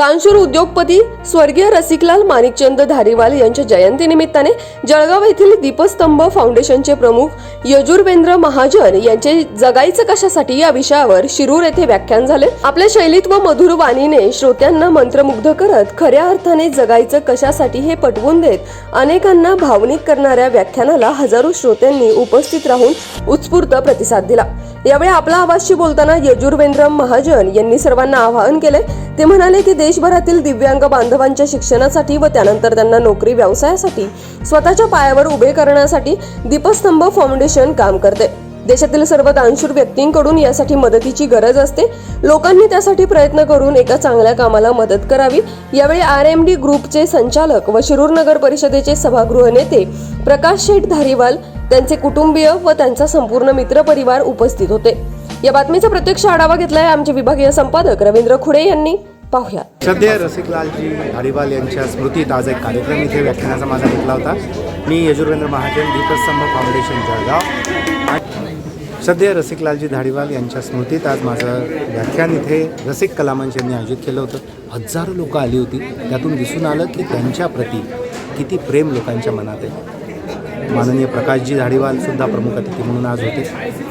दानशूर उद्योगपती स्वर्गीय रसिकलाल माणिकचंद धारीवाल यांच्या जयंतीनिमित्ताने जळगाव येथील दीपस्तंभ फाउंडेशनचे प्रमुख यजुर्वेंद्र महाजन यांचे जगायचं कशासाठी या विषयावर शिरूर येथे व्याख्यान झाले. आपल्या शैलीत व मधुर वाणीने श्रोत्यांना मंत्रमुग्ध करत खऱ्या अर्थाने जगायचं कशासाठी हे पटवून देत अनेकांना भावनिक करणाऱ्या व्याख्यानाला हजारो श्रोत्यांनी उपस्थित राहून उत्स्फूर्त प्रतिसाद दिला. यावेळी आपला आवाजशी बोलताना यजुर्वेंद्र महाजन यांनी सर्वांना आवाहन केले. ते म्हणाले की देशभरातील दिव्यांग बांधवांच्या शिक्षणासाठी व त्यानंतर त्यांना नोकरी व्यवसायासाठी स्वतःच्या पायावर उभे करण्यासाठी दीपस्तंभ फाउंडेशन काम करते. देशातील सर्व दानशूर व्यक्तींकडून यासाठी मदतीची गरज असते. लोकांनी त्यासाठी प्रयत्न करून एका चांगल्या कामाला मदत करावी. यावेळी आर एम डी ग्रुपचे संचालक व शिरूर नगर परिषदेचे सभागृह नेते प्रकाश शेठ धारीवाल त्यांचे कुटुंबीय व त्यांचा संपूर्ण मित्रपरिवार उपस्थित होते. या बातमीचा प्रत्यक्ष आढावा घेतलाय आमचे विभागीय संपादक रवींद्र खुडे यांनी. पाहूया. सध्या रसिकलालजी धारीवाल यांच्या स्मृतीत आज एक कार्यक्रम इथे व्याख्यानाचा माझा घेतला होता. मी यजुर्वेंद्र महाजन दीपस्तंभ फाउंडेशन जळगाव. सध्या रसिकलालजी धाडीवाल यांच्या स्मृतीत आज माझं व्याख्यान इथे रसिक कलामंच यांनी आयोजित केलं होतं. हजारो लोकं आली होती. त्यातून दिसून आलं की त्यांच्याप्रती किती प्रेम लोकांच्या मनात आहे. माननीय प्रकाशजी धाडीवालसुद्धा प्रमुख अतिथी म्हणून आज होते.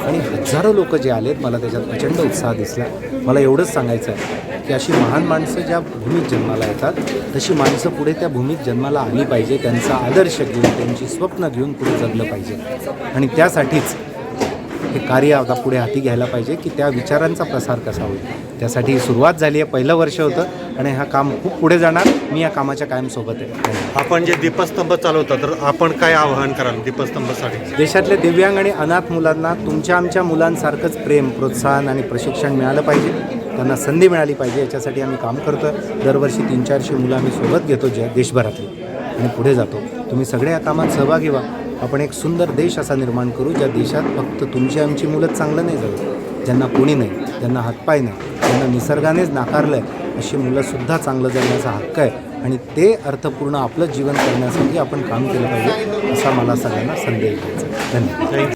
आणि हजारो लोक जे आलेत मला त्याच्यात प्रचंड उत्साह दिसला. मला एवढंच सांगायचं आहे की अशी महान माणसं ज्या भूमीत जन्माला येतात तशी माणसं पुढे त्या भूमीत जन्माला आली पाहिजे. त्यांचा आदर्श घेऊन त्यांची स्वप्न घेऊन पुढे जगलं पाहिजे. आणि त्यासाठीच हे कार्य आता पुढे हाती घ्यायला पाहिजे की त्या विचारांचा प्रसार कसा होईल. त्यासाठी सुरुवात झाली आहे पहिलं वर्ष होतं आणि हा काम खूप पुढे जाणार. मी या कामाच्या कायम सोबत आहे. आपण जे दीपस्तंभ चालवता तर आपण काय आवाहन कराल दीपस्तंभासाठी? देशातल्या दिव्यांग आणि अनाथ मुलांना तुमच्या आमच्या मुलांसारखंच प्रेम प्रोत्साहन आणि प्रशिक्षण मिळालं पाहिजे. त्यांना संधी मिळाली पाहिजे. याच्यासाठी आम्ही काम करतो दरवर्षी तीन चारशे मुलं आम्ही सोबत घेतो ज्या देशभरातली. आणि पुढे जातो. तुम्ही सगळे या कामात सहभागी व्हा. आपण एक सुंदर देश असा निर्माण करू ज्या देशात फक्त तुमची आमची मुलं चांगलं नाही जगत ज्यांना कोणी नाही ज्यांना हातपाय नाही ज्यांना निसर्गानेच नाकारलं आहे अशी मुलंसुद्धा चांगलं जगण्याचा हक्क आहे. आणि ते अर्थपूर्ण आपलं जीवन करण्यासाठी आपण काम केलं पाहिजे असा मला सगळ्यांना संदेश द्यायचा धन्यवाद.